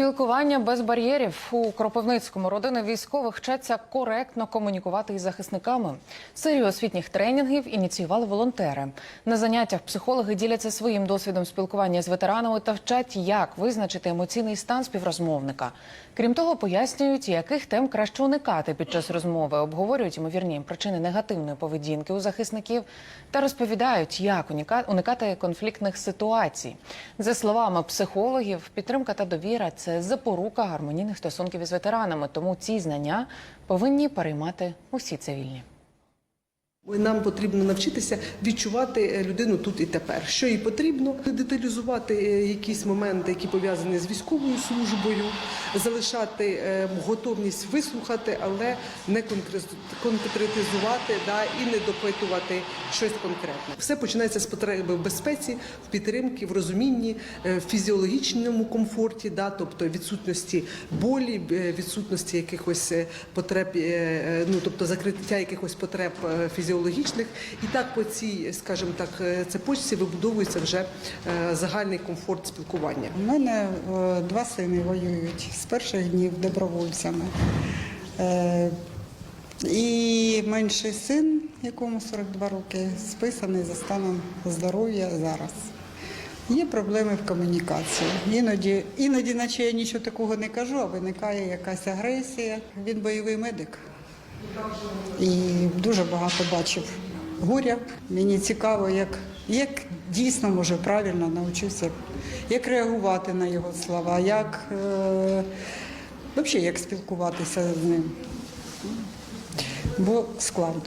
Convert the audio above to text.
Спілкування без бар'єрів у Кропивницькому родини військових вчаться коректно комунікувати із захисниками. Серію освітніх тренінгів ініціювали волонтери. На заняттях психологи діляться своїм досвідом спілкування з ветеранами та вчать, як визначити емоційний стан співрозмовника. Крім того, пояснюють, яких тем краще уникати під час розмови, обговорюють ймовірні причини негативної поведінки у захисників та розповідають, як уникати конфліктних ситуацій. За словами психологів, підтримка та довіра це запорука гармонійних стосунків із ветеранами. Тому ці знання повинні переймати усі цивільні. Нам потрібно навчитися відчувати е, людину тут і тепер. Що їй потрібно, деталізувати е, якісь моменти, які пов'язані з військовою службою, залишати е, готовність вислухати, але не конкретизувати да, і не допитувати щось конкретне. Все починається з потреби в безпеці, в підтримці, в розумінні, е, в фізіологічному комфорті, да, тобто відсутності болі, е, відсутності якихось потреб, ну тобто закриття якихось потреб фізіологічних. І так по цій, скажімо так, цепочці вибудовується вже загальний комфорт спілкування. У мене два сини воюють з перших днів добровольцями. Е, І менший син, якому 42 роки, списаний за станом здоров'я зараз. Є проблеми в комунікації. Іноді, іноді, наче я нічого такого не кажу, а виникає якась агресія. Він бойовий медик і дуже багато бачив горя. Мені цікаво, як, як дійсно може правильно навчився, як реагувати на його слова, як е, взагалі як спілкуватися з ним. Бо складно.